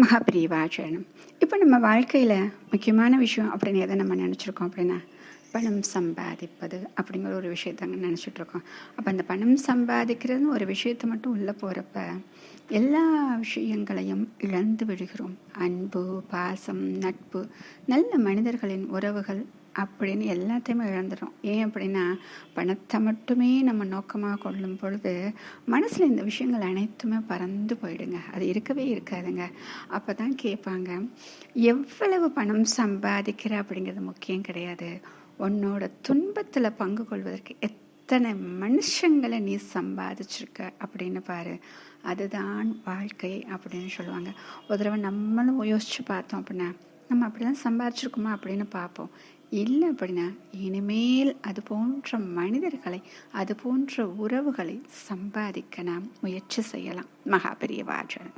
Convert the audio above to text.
மகாபிரிவாச்சரணம். இப்போ நம்ம வாழ்க்கையில் முக்கியமான விஷயம் அப்படின்னு எதை நம்ம நினச்சிருக்கோம் அப்படின்னா பணம் சம்பாதிப்பது அப்படிங்கிற ஒரு விஷயத்தாங்க நினச்சிட்ருக்கோம் அப்போ அந்த பணம் சம்பாதிக்கிறதுன்னு ஒரு விஷயத்தை மட்டும் உள்ளே போகிறப்ப எல்லா விஷயங்களையும் இழந்து விடுகிறோம். அன்பு பாசம் நட்பு நல்ல மனிதர்களின் உறவுகள் அப்படின்னு எல்லாத்தையுமே இழந்துடும் ஏன் அப்படின்னா பணத்தை மட்டுமே நம்ம நோக்கமாக கொள்ளும் பொழுது மனசில் இந்த விஷயங்கள் அனைத்துமே பறந்து போயிடுங்க. அது இருக்கவே இருக்காதுங்க. அப்போ தான் கேட்பாங்க எவ்வளவு பணம் சம்பாதிக்கிற? அப்படிங்கிறது முக்கியம் கிடையாது. உன்னோட துன்பத்தில் பங்கு கொள்வதற்கு எத்தனை மனுஷங்களை நீ சம்பாதிச்சிருக்க அப்படின்னு பாரு. அதுதான் வாழ்க்கை அப்படின்னு சொல்லுவாங்க. ஒரு தடவை நம்மளும் யோசித்து பார்த்தோம் அப்படின்னா நம்ம அப்படிலாம் சம்பாதிச்சிருக்கோமா அப்படின்னு பார்ப்போம். இல்லை அப்படின்னா இனிமேல் அது போன்ற மனிதர்களை அது போன்ற உறவுகளை சம்பாதிக்க நாம் முயற்சி செய்யலாம். மகாபெரிய வாஜன்